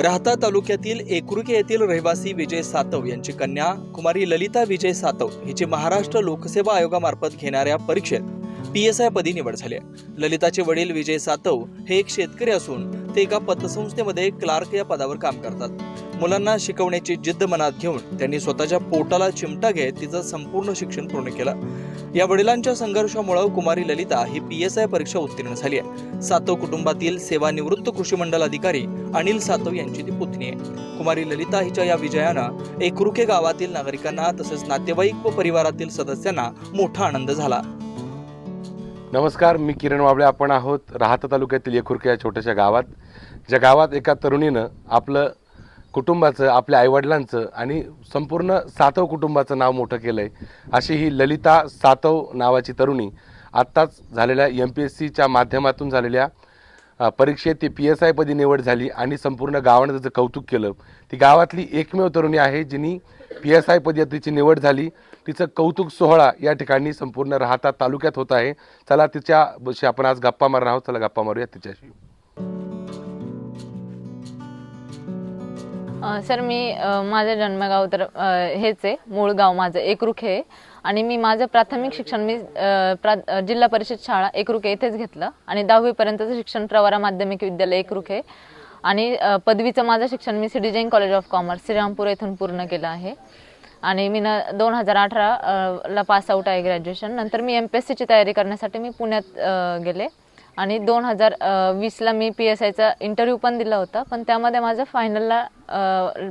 राहता तालुक्यातील एकरुके येथील रहिवासी विजय सातव यांची कन्या कुमारी ललिता विजय सातव हिची महाराष्ट्र लोकसेवा आयोगामार्फत घेणाऱ्या परीक्षेत पी एस आय पदी निवड झाली आहे. ललिताचे वडील विजय सातव हे एक शेतकरी असून ते एका पतसंस्थेमध्ये क्लार्क या पदावर काम करतात. मुलांना शिकवण्याची जिद्द मनात घेऊन त्यांनी स्वतःच्या पोटाला चिमटा घेत तिचं संपूर्ण शिक्षण पूर्ण केलं. या वडिलांच्या संघर्षामुळे कुमारी ललिता ही पी एस आय परीक्षा उत्तीर्ण झाली आहे. सातव कुटुंबातील सेवानिवृत्त कृषी मंडल अधिकारी अनिल सातव यांची ती पुतणी आहे. कुमारी ललिता हिच्या या विजयानं एकरुखे गावातील नागरिकांना तसेच नातेवाईक व परिवारातील सदस्यांना मोठा आनंद झाला. नमस्कार मी किरण वाबळे. आपण आहोत राहता तालुक्यातील एकुरके या छोट्याशा गावात. ज्या गावात एका तरुणीनं आपलं कुटुंबाचं आपल्या आईवडिलांचं आणि संपूर्ण सातव कुटुंबाचं नाव मोठं केलं आहे अशी ही ललिता सातव नावाची तरुणी आत्ताच झालेल्या एम पी एस सीच्या माध्यमातून झालेल्या परीक्षेत ती पी एस आयपदी निवड झाली आणि संपूर्ण गावानं त्याचं कौतुक केलं. ती गावातली एकमेव तरुणी आहे जिनी पी एस आय पदी तिची निवड झाली. तिचं कौतुक सोहळा या ठिकाणी संपूर्ण राहता तालुक्यात होत आहे. चला तिच्याशी आपण आज गप्पा मारणार आहोत. चला गप्पा मारूया तिच्याशी. सर मी माझं जन्मगाव तर हेच आहे. मूळ गाव माझं एकरुखे आहे. आणि मी माझं प्राथमिक शिक्षण मी प्रा जिल्हा परिषद शाळा एकरुखे येथेच घेतलं. आणि दहावीपर्यंतचं शिक्षण प्रवारा माध्यमिक विद्यालय एकरुखे आणि पदवीचं माझं शिक्षण मी City Jain college of commerce Shrirampur येथून पूर्ण केलं आहे. आणि मी न दोन हजार अठरा ला पास आऊट आहे ग्रॅज्युएशन. नंतर मी एम पी एस सीची तयारी करण्यासाठी मी पुण्यात गेले. आणि दोन हजार वीसला मी पी एस आयचा इंटरव्ह्यू पण दिला होता पण त्यामध्ये माझं फायनलला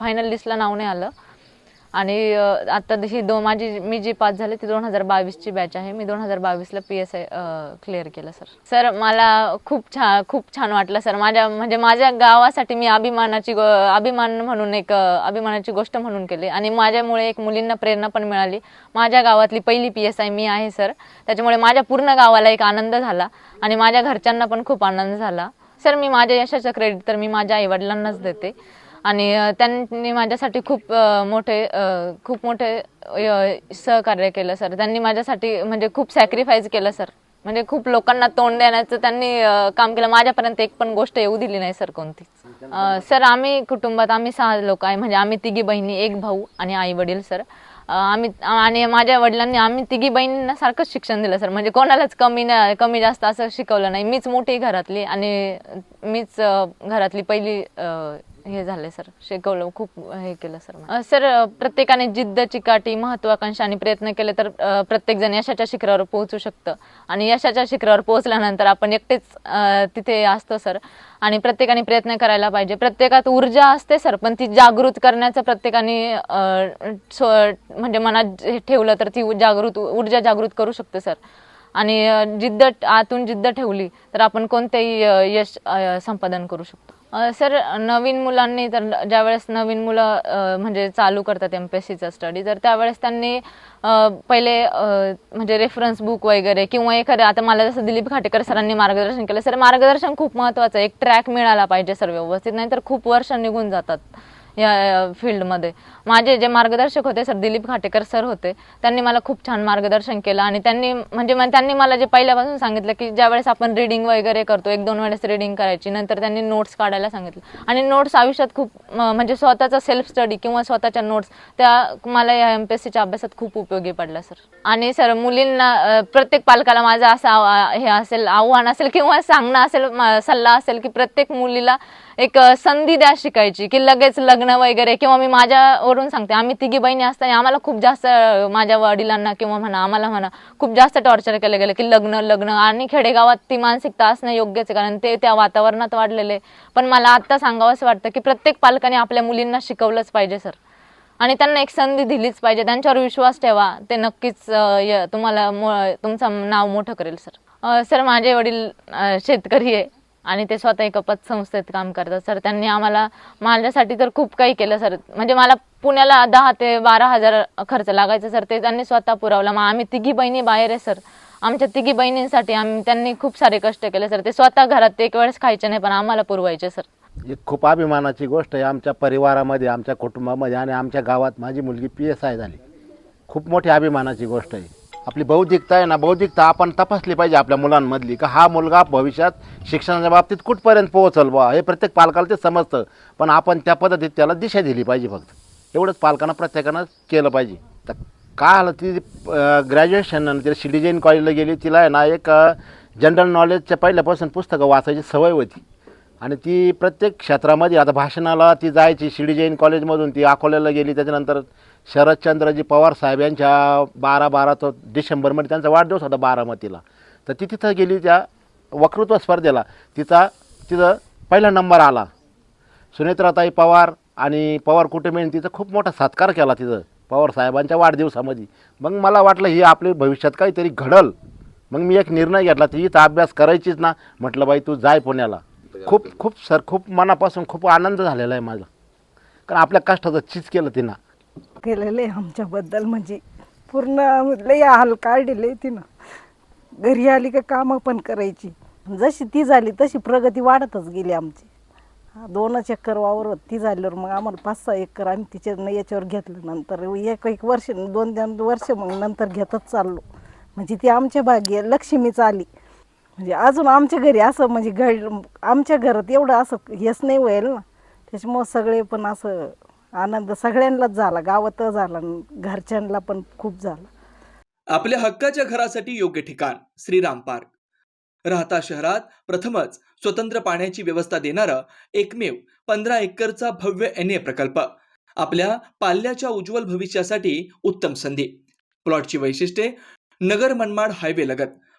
फायनल लिस्टला नाव नाही आलं. आणि आता ही दो माझी मी जी पास झाले ती दोन हजार बावीसची बॅच आहे. मी दोन हजार बावीसला पी एस आय क्लिअर केलं सर सर मला खूप छान खूप छान वाटलं सर माझ्या म्हणजे माझ्या गावासाठी मी अभिमानाची अभिमान म्हणून एक अभिमानाची गोष्ट म्हणून केली. आणि माझ्यामुळे एक मुलींना प्रेरणा पण मिळाली. माझ्या गावातली पहिली पी एस आय मी आहे सर त्याच्यामुळे माझ्या पूर्ण गावाला एक आनंद झाला. आणि माझ्या घरच्यांना पण खूप आनंद झाला. सर मी माझ्या यशाचं क्रेडिट तर मी माझ्या आईवडिलांनाच देते. आणि त्यांनी माझ्यासाठी खूप मोठे खूप मोठे सहकार्य केलं सर. त्यांनी माझ्यासाठी म्हणजे खूप सॅक्रिफाईस केलं सर. म्हणजे खूप लोकांना तोंड देण्याचं त्यांनी काम केलं. माझ्यापर्यंत एक पण गोष्ट येऊ दिली नाही सर कोणतीच. सर आम्ही कुटुंबात आम्ही सहा लोक आहे. म्हणजे आम्ही तिघी बहिणी एक भाऊ आणि आई वडील सर. आम्ही आणि माझ्या वडिलांनी आम्ही तिघी बहिणींना सारखंच शिक्षण दिलं सर. म्हणजे कोणालाच कमी न कमी जास्त असं शिकवलं नाही. मीच मोठी घरातली आणि मीच घरातली पहिली हे झाले सर शिकवलं खूप हे केलं सर सर प्रत्येकाने जिद्द चिकाटी महत्वाकांक्षा आणि प्रयत्न केले तर प्रत्येकजण प्रत्येक जण यशाच्या शिखरावर पोहोचू शकतं. आणि यशाच्या शिखरावर पोहोचल्यानंतर आपण एकटेच तिथे असतो सर. आणि प्रत्येकाने प्रयत्न करायला पाहिजे. प्रत्येकात ऊर्जा असते सर पण ती जागृत करण्याचं प्रत्येकाने म्हणजे मनात हे ठेवलं तर ती जागृत ऊर्जा जागृत करू शकते सर. आणि जिद्द आतून जिद्द ठेवली तर आपण कोणतेही यश संपादन करू शकतो. सर नवीन मुलांनी तर ज्यावेळेस नवीन मुलं म्हणजे चालू करतात एम पी एस सीचा स्टडी तर त्यावेळेस त्यांनी पहिले म्हणजे रेफरन्स बुक वगैरे किंवा एखादं आता मला जसं दिलीप खाटेकर सरांनी मार्गदर्शन केलं सर मार्गदर्शन खूप महत्त्वाचं आहे. एक ट्रॅक मिळाला पाहिजे सर व्यवस्थित नाहीतर खूप वर्ष निघून जातात. या फील्डमध्ये. माझे जे मार्गदर्शक होते सर दिलीप खाटेकर सर होते त्यांनी मला खूप छान मार्गदर्शन केलं आणि त्यांनी म्हणजे मग त्यांनी मला जे पहिल्यापासून सांगितलं की ज्यावेळेस आपण रिडिंग वगैरे करतो एक दोन वेळेस रिडिंग करायची नंतर त्यांनी नोट्स काढायला सांगितलं. आणि नोट्स आयुष्यात खूप म्हणजे स्वतःचा सेल्फ स्टडी किंवा स्वतःच्या नोट्स त्या मला या एम पी एस सीच्या अभ्यासात खूप उपयोगी पडला सर. आणि सर मुलींना प्रत्येक पालकाला माझं असं आव- हे असेल आव्हान असेल किंवा सांगणं असेल सल्ला असेल की प्रत्येक मुलीला एक संधी द्या शिकायची की लगेच लग्न वगैरे किंवा मी माझ्यावरून सांगते. आम्ही तिघी बहिणी असताना आम्हाला खूप जास्त माझ्या वडिलांना किंवा म्हणा आम्हाला म्हणा खूप जास्त टॉर्चर केलं गेलं की लग्न लग्न आणि खेडेगावात ती मानसिकता असणं योग्यच आहे कारण ते त्या वातावरणात वाढलेले पण मला आत्ता सांगावं असं वाटतं की प्रत्येक पालकाने आपल्या मुलींना शिकवलंच पाहिजे सर. आणि त्यांना एक संधी दिलीच पाहिजे. त्यांच्यावर विश्वास ठेवा. ते नक्कीच य- तुम्हाला तुमचं नाव मोठं करेल सर. सर माझे वडील शेतकरी आहे. आणि ते स्वतः एका पतसंस्थेत काम करतात. सर त्यांनी आम्हाला माझ्यासाठी तर खूप काही केलं सर. म्हणजे मला पुण्याला दहा ते बारा हजार खर्च लागायचा सर. ते त्यांनी स्वतः पुरवला. मग आम्ही तिघी बहिणी बाहेर आहे सर. आमच्या तिघी बहिणींसाठी आम्ही त्यांनी खूप सारे कष्ट केले सर. ते स्वतः घरात एक वेळेस खायचे नाही पण आम्हाला पुरवायचे सर. एक खूप अभिमानाची गोष्ट आहे. आमच्या परिवारामध्ये आमच्या कुटुंबामध्ये आणि आमच्या गावात माझी मुलगी पी एस आय झाली. खूप मोठी अभिमानाची गोष्ट आहे. आपली बौद्धिकता आहे ना बौद्धिकता आपण तपासली पाहिजे आपल्या मुलांमधली का हा मुलगा भविष्यात शिक्षणाच्या बाबतीत कुठपर्यंत पोहोचल बा हे प्रत्येक पालकाला ते समजतं. पण आपण त्या पद्धतीत त्याला दिशा दिली पाहिजे फक्त. एवढंच पालकांना प्रत्येकानं केलं पाहिजे. तर काय आलं ती ग्रॅज्युएशन तिला सिटीजन कॉलेजला गेली तिला आहे ना एक जनरल नॉलेजच्या पहिल्यापासून पुस्तकं वाचायची सवय होती. आणि ती प्रत्येक क्षेत्रामध्ये आता भाषणाला ती जायची शिडी जैन कॉलेजमधून ती अकोल्याला गेली त्याच्यानंतर शरदचंद्रजी पवार साहेब यांच्या बारा बारा तो डिसेंबरमध्ये त्यांचा वाढदिवस होता बारामतीला. तर ती तिथं गेली त्या वक्तृत्व स्पर्धेला. तिचा तिथं पहिला नंबर आला. सुनेत्राताई पवार आणि पवार कुटुंबीने तिचा खूप मोठा सत्कार केला तिथं पवार साहेबांच्या वाढदिवसामध्ये. मग मला वाटलं ही आपली भविष्यात काहीतरी घडल. मग मी एक निर्णय घेतला ती इथं अभ्यास करायचीच ना. म्हटलं बाई तू जाय पुण्याला. खूप खूप सर खूप मनापासून खूप आनंद झालेला आहे माझा. कारण आपल्या कष्टाचं चीज केलं तिनं. केलेलं आहे आमच्याबद्दल म्हणजे पूर्ण लय हाल काढले तिनं. घरी आली का कामं पण करायची. जशी ती झाली तशी प्रगती वाढतच गेली आमची. दोनच एकर वावर ती झाल्यावर मग आम्हाला पाच सहा एकर आम्ही तिच्या याच्यावर घेतलं. नंतर एक एक वर्ष दोन दोन वर्ष मग नंतर घेतच चाललो. म्हणजे ती आमच्या भाग्य लक्ष्मीच आली. म्हणजे अजून आमच्या घरी असं म्हणजे घड आमच्या घरात एवढं असं हेच नाही होईल ना. त्याच्यामुळं सगळे पण असं आनंद सगळ्यांनाच झाला. गावात झाला घरच्यांना पण खूप झाला. आपल्या हक्काच्या घरासाठी योग्य ठिकाण श्रीराम पार्क. राहता शहरात प्रथमच स्वतंत्र पाण्याची व्यवस्था देणारं एकमेव पंधरा एकरचा भव्य एन ए प्रकल्प. आपल्या पाल्याच्या उज्ज्वल भविष्यासाठी उत्तम संधी. प्लॉटची वैशिष्ट्ये नगर मनमाड हायवे लगत.